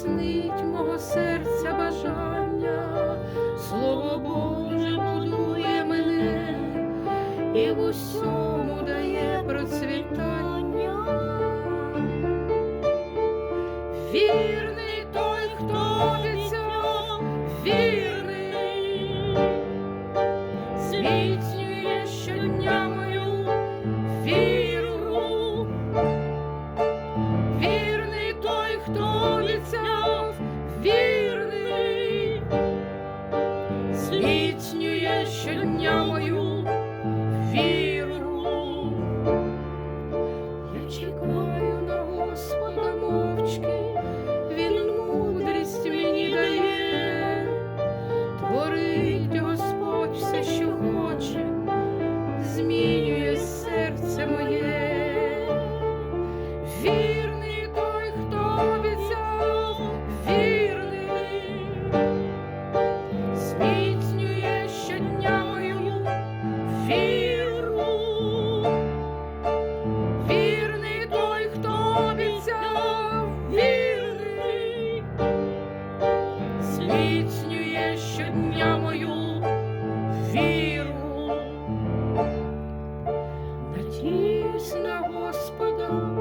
тіснить мого серця бажання, слово Боже будує мене і в усьому дає процвітання. Віра щодня мою віру, я чекаю на Господа мовчки, Він мудрість мені дає, творить Господь все, що хоче, змінює серце моє. Віру надіюсь на Господа.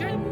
sure.